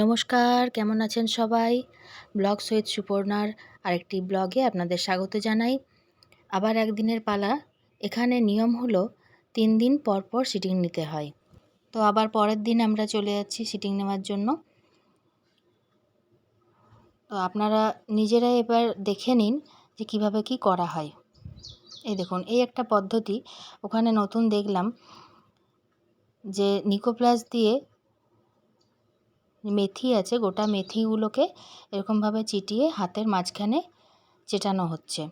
নমস্কার, কেমন আছেন সবাই? ব্লগ সৈয়দ সুপর্ণার আরেকটি ব্লগে আপনাদের স্বাগত জানাই। আবার একদিনের পালা, এখানে নিয়ম হলো তিন দিন পর পর সিটিং নিতে হয়। তো আবার পরের দিন আমরা চলে যাচ্ছি সিটিং নেওয়ার জন্য। তো আপনারা নিজেরা এবার দেখে নিন যে কীভাবে কি করা হয়। এই দেখুন, এই একটা পদ্ধতি, ওখানে নতুন দেখলাম যে নিকোপ্লাস দিয়ে মেথি আছে, গোটা মেথিগুলোকে এরকমভাবে চিটিয়ে হাতের মাঝখানে চেটানো হচ্ছে।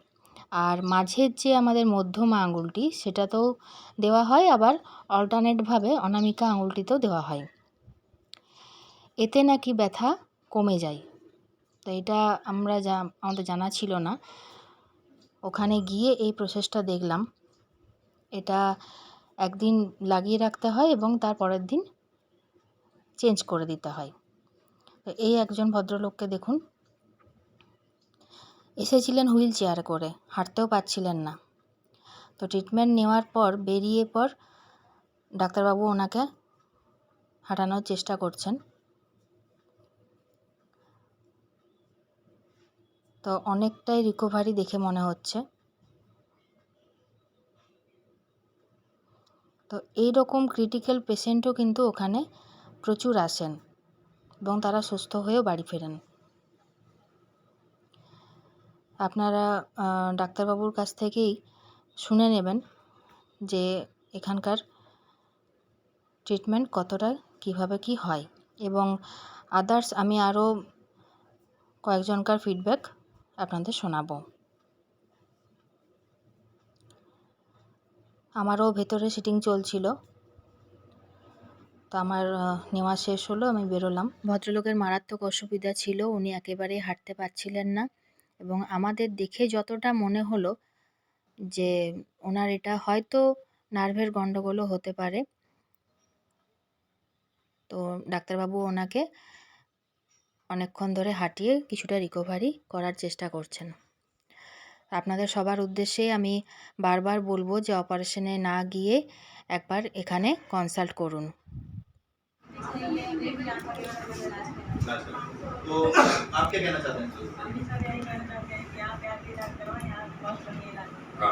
আর মাঝের যে আমাদের মধ্যমা আঙুলটি, সেটাতেও দেওয়া হয়, আবার অল্টারনেটভাবে অনামিকা আঙুলটিতেও দেওয়া হয়। এতে নাকি ব্যথা কমে যায়। তো এটা আমরা যা, আমাদের জানা ছিল না। ওখানে গিয়ে এই প্রসেসটা দেখলাম। এটা একদিন লাগিয়ে রাখতে হয় এবং তার পরের দিন চেঞ্জ করে দিতে হয়। এই একজন ভদ্রলোককে দেখুন। এসেছিলেন হুইল চেয়ারে করে, হাঁটতেও পারছিলেন না। তো ট্রিটমেন্ট নেওয়ার পর, বেরিয়ে পর ডাক্তারবাবু ওনাকে হাঁটানোর চেষ্টা করছেন। তো অনেকটাই রিকভারি দেখে মনে হচ্ছে। তো এই রকম ক্রিটিক্যাল পেশেন্টও কিন্তু ওখানে প্রচুর আসেন। এবং তারা সুস্থ হয়েও বাড়ি ফেরেন। আপনারা ডাক্তারবাবুর কাছ থেকেই শুনে নেবেন যে এখানকার ট্রিটমেন্ট কতটা, কীভাবে কি হয়। এবং আদার্স আমি আরও কয়েকজনকার ফিডব্যাক আপনাদের শোনাবো। আমারও ভেতরে সিটিং চলছিল। তো আমার নেওয়া শেষ হলো, আমি বেরোলাম। ভদ্রলোকের মারাত্মক অসুবিধা ছিল, উনি একেবারেই হাঁটতে পারছিলেন না এবং আমাদের দেখে যতটা মনে হলো যে ওনার এটা হয়তো নার্ভের গণ্ডগোলও হতে পারে। তো ডাক্তারবাবু ওনাকে অনেকক্ষণ ধরে হাঁটিয়ে কিছুটা রিকভারি করার চেষ্টা করছেন। আপনাদের সবার উদ্দেশ্যে আমি বারবার বলব যে অপারেশনে না গিয়ে একবার এখানে কনসাল্ট করুন। तो आप क्या कहना चाहते हैं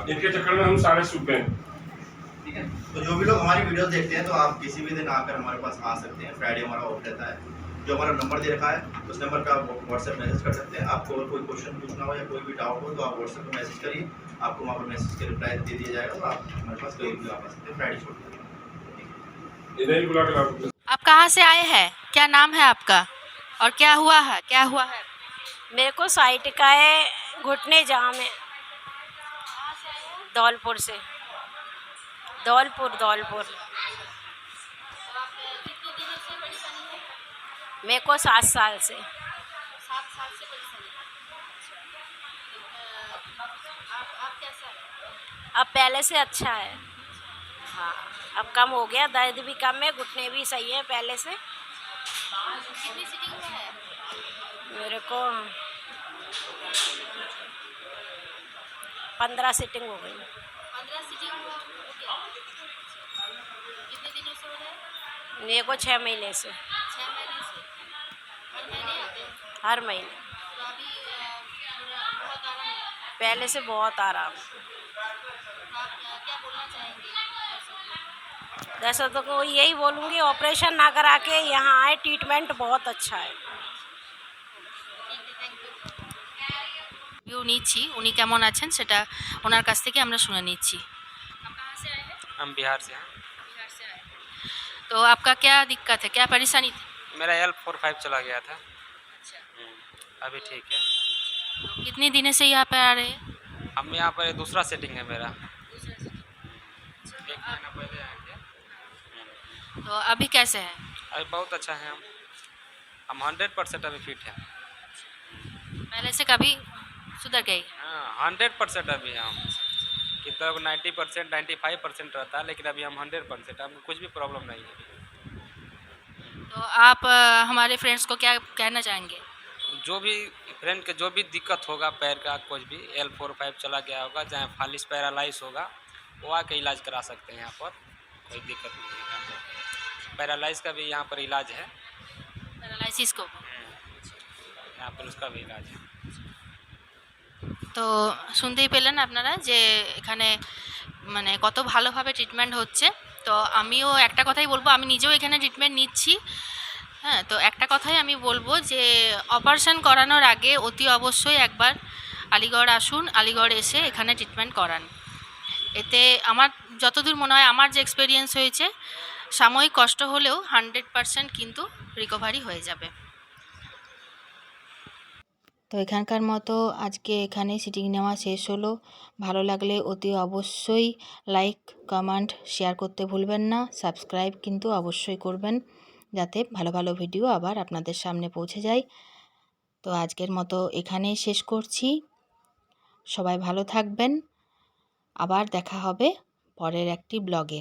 इनके चक्कर में हम सारे सूख गए ठीक है। तो जो भी लोग हमारी वीडियो देखते हैं तो आप किसी भी दिन आकर हमारे पास आ सकते हैं। फ्राइडे हमारा ऑफ़ रहता है। जो हमारा नंबर दे रखा है उस नंबर पे आप व्हाट्सएप मैसेज कर सकते हैं। आपको अगर कोई क्वेश्चन पूछना हो या कोई भी डाउट हो तो आप व्हाट्सएप पर मैसेज करिए। आपको वहाँ पर मैसेज के रिप्लाई दे दिया जाएगा तो आप हमारे पास कहीं भी आ सकते हैं। फ्राइडे छोड़ देंगे इधर ही बुला कर आप कहाँ से आए हैं? क्या नाम है आपका? और क्या हुआ है? क्या हुआ है? मेरे को साइट का है घुटने जाम है। धौलपुर से। धौलपुर धौलपुर मेरे को सात साल से। अब पहले से अच्छा है। हाँ अब कम हो गया दर्द भी कम है घुटने भी सही है पहले से। मेरे को पंद्रह सीटिंग हो गई। मेरे को छः महीने से। हर महीने पहले से बहुत आराम। जैसा तो को यही बोलूँगी ऑपरेशन ना करा के यहाँ आए ट्रीटमेंट बहुत अच्छा है ভিউ নিচ্ছি উনি কেমন আছেন সেটা ওনার কাছ থেকে আমরা শুনে নিচ্ছি हम बिहार से हैं तो आपका क्या दिक्कत है क्या परेशानी थी मेरा एल फोर फाइव चला गया था हम्म, अभी ठीक है कितने दिनों से यहाँ पे आ रहे हैं हम यहाँ पर ये दूसरा सेटिंग है मेरा एक महीना पहले आए थे तो अभी कैसे हैं? अभी बहुत अच्छा है हम। हम हंड्रेड परसेंट अभी फिट हैं। पहले से कभी सुधर गई। हाँ हंड्रेड परसेंट अभी हम। कितना ninety percent ninety five percent रहता है लेकिन अभी हम हंड्रेड परसेंट हमको कुछ भी प्रॉब्लम नहीं है। तो आप हमारे फ्रेंड्स को क्या कहना चाहेंगे? जो भी फ्रेंड के जो भी दिक्कत होगा पैर का कुछ भी एल फोर फाइव चला गया होगा चाहे फालिस पैरालाइज होगा वो आके इलाज करा सकते हैं यहाँ पर। कोई दिक्कत नहीं है। पैरालाइज का भी यहाँ पर इलाज है पैरालिसिस को यहाँ पर उसका भी इलाज है তো শুনতেই পেলেন আপনারা যে এখানে মানে কত ভালোভাবে ট্রিটমেন্ট হচ্ছে তো আমিও একটা কথাই বলবো আমি নিজেও এখানে ট্রিটমেন্ট নিচ্ছি হ্যাঁ তো একটা কথাই আমি বলবো যে অপারেশন করানোর আগে অতি অবশ্যই একবার আলিগড় আসুন আলিগড় এসে এখানে ট্রিটমেন্ট করান এতে আমার যতদূর মনে হয় আমার যে এক্সপিরিয়েন্স হয়েছে সাময়িক কষ্ট হলেও হান্ড্রেড পারসেন্ট কিন্তু রিকভারি হয়ে যাবে। তো এখানকার মতো আজকে এখানে সিটিং নেওয়া শেষ হলো। ভালো লাগলে অতি অবশ্যই লাইক কমেন্ট শেয়ার করতে ভুলবেন না। সাবস্ক্রাইব কিন্তু অবশ্যই করবেন যাতে ভালো ভালো ভিডিও আবার আপনাদের সামনে পৌঁছে যায়। তো আজকের মতো এখানেই শেষ করছি। সবাই ভালো থাকবেন। আবার দেখা হবে পরের একটি ব্লগে